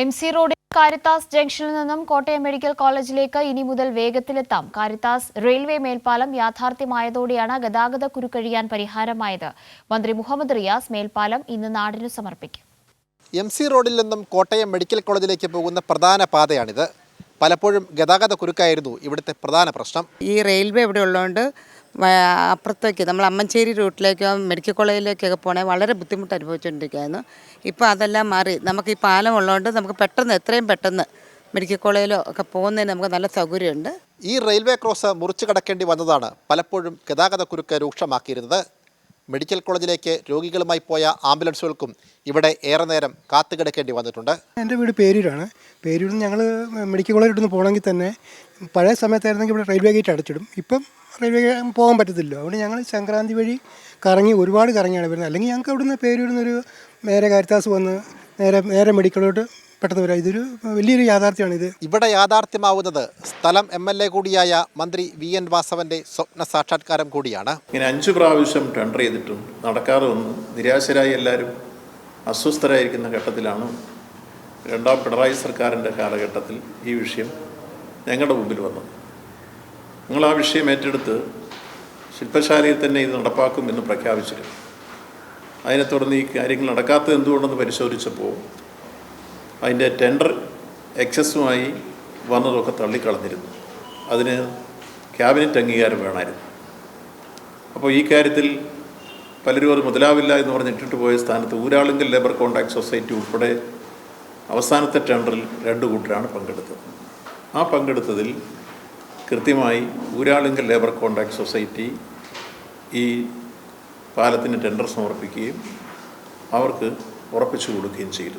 M C റോഡിൽ Caritas ജംഗ്ഷനിൽ നിന്നും കോട്ടയം മെഡിക്കൽ കോളേജിലേക്ക് ഇനി മുതൽ വേഗത്തിലെത്താം. കാരിത്താസ് റെയിൽവേ മേൽപ്പാലം യാഥാർത്ഥ്യമായതോടെയാണ് ഗതാഗത കുരുക്കഴിയാൻ പരിഹാരമായത്. മന്ത്രി മുഹമ്മദ് റിയാസ് മേൽപ്പാലം ഇന്ന് നാടിന് സമർപ്പിക്കും. എം സി റോഡിൽ നിന്നും കോട്ടയം മെഡിക്കൽ കോളേജിലേക്ക് പോകുന്ന പ്രധാന പാതയാണിത്. പലപ്പോഴും ഗതാഗത കുരുക്കായിരുന്നു ഇവിടുത്തെ പ്രധാന പ്രശ്നം. ഈ റെയിൽവേ ഇവിടെ ഉള്ളതുകൊണ്ട് അപ്പുറത്തേക്ക് നമ്മൾ അമ്മഞ്ചേരി റൂട്ടിലേക്കോ മെഡിക്കൽ കോളേജിലേക്കൊക്കെ പോകണേ വളരെ ബുദ്ധിമുട്ട് അനുഭവിച്ചുകൊണ്ടിരിക്കുകയായിരുന്നു ഇപ്പോൾ അതെല്ലാം മാറി. നമുക്ക് ഈ പാലം ഉള്ളതുകൊണ്ട് നമുക്ക് പെട്ടെന്ന് എത്രയും പെട്ടെന്ന് മെഡിക്കൽ കോളേജിലോ ഒക്കെ പോകുന്നതിന് നമുക്ക് നല്ല സൗകര്യമുണ്ട്. ഈ റെയിൽവേ ക്രോസ് മുറിച്ചു കടക്കേണ്ടി വന്നതാണ് പലപ്പോഴും ഗതാഗത കുരുക്ക് രൂക്ഷമാക്കിയിരുന്നത്. മെഡിക്കൽ കോളേജിലേക്ക് രോഗികളുമായി പോയ ആംബുലൻസുകൾക്കും ഇവിടെ ഏറെ നേരം കാത്തുകിടക്കേണ്ടി വന്നിട്ടുണ്ട്. എന്റെ വീട് പേരൂരാണ്. പേരൂരിൽ നിന്ന് ഞങ്ങൾ മെഡിക്കൽ കോളേജിൽ നിന്ന് പോകണമെങ്കിൽ തന്നെ പഴയ സമയത്തായിരുന്നെങ്കിൽ ഇവിടെ റെയിൽവേ ഗേറ്റ് അടച്ചിടും. ഇപ്പം റെയിൽവേ പോകാൻ പറ്റത്തില്ല. അതുകൊണ്ട് ഞങ്ങൾ സംക്രാന്തി വഴി കറങ്ങി ഒരുപാട് കറങ്ങിയാണ് വരുന്നത്. അല്ലെങ്കിൽ ഞങ്ങൾക്ക് അവിടുന്ന് പേരൂരിൽ നിന്നൊരു നേരെ കാരിത്താസ് വന്ന് നേരെ നേരെ മെഡിക്കലോട്ട് പെട്ടെന്ന് വരാം ഇതൊരു വലിയൊരു യാഥാർത്ഥ്യമാണിത്. ഇവിടെ യാഥാർത്ഥ്യമാവുന്നത് സ്ഥലം എം എൽ എ കൂടിയായ മന്ത്രി വി എൻ വാസവന്റെ സ്വപ്ന സാക്ഷാത്കാരം കൂടിയാണ്. ഇങ്ങനെ അഞ്ചു പ്രാവശ്യം ടെൻഡർ ചെയ്തിട്ടും നടക്കാതെ വന്നു. നിരാശരായി എല്ലാവരും അസ്വസ്ഥരായിരിക്കുന്ന ഘട്ടത്തിലാണ് രണ്ടാം പിണറായി സർക്കാരിന്റെ കാലഘട്ടത്തിൽ ഈ വിഷയം ഞങ്ങളുടെ മുമ്പിൽ വന്നത്. ഞങ്ങൾ ആ വിഷയം ഏറ്റെടുത്ത് ശില്പശാലയിൽ തന്നെ ഇത് നടപ്പാക്കും എന്ന് പ്രഖ്യാപിച്ചിരുന്നു. അതിനെ തുടർന്ന് ഈ കാര്യങ്ങൾ നടക്കാത്തത് എന്തുകൊണ്ടെന്ന് പരിശോധിച്ചപ്പോൾ അതിന്റെ ടെൻഡർ എക്സസുമായി വന്നതൊക്കെ തള്ളിക്കളഞ്ഞിരുന്നു. അതിന് ക്യാബിനറ്റ് അംഗീകാരം വേണമായിരുന്നു. അപ്പോൾ ഈ കാര്യത്തിൽ പലരും അത് മുതലാവില്ല എന്ന് പറഞ്ഞ് ഇട്ടിട്ട് പോയ സ്ഥാനത്ത് ഊരാളുങ്കൽ ലേബർ കോൺട്രാക്ട് സൊസൈറ്റി ഉൾപ്പെടെ അവസാനത്തെ ടെൻഡറിൽ രണ്ട് കൂട്ടരാണ് പങ്കെടുത്തത്. ആ പങ്കെടുത്തതിൽ കൃത്യമായി ഊരാളുങ്കൽ ലേബർ കോൺട്രാക്ട് സൊസൈറ്റി ഈ പാലത്തിന് ടെൻഡർ സമർപ്പിക്കുകയും അവർക്ക് ഉറപ്പിച്ചു കൊടുക്കുകയും ചെയ്തു.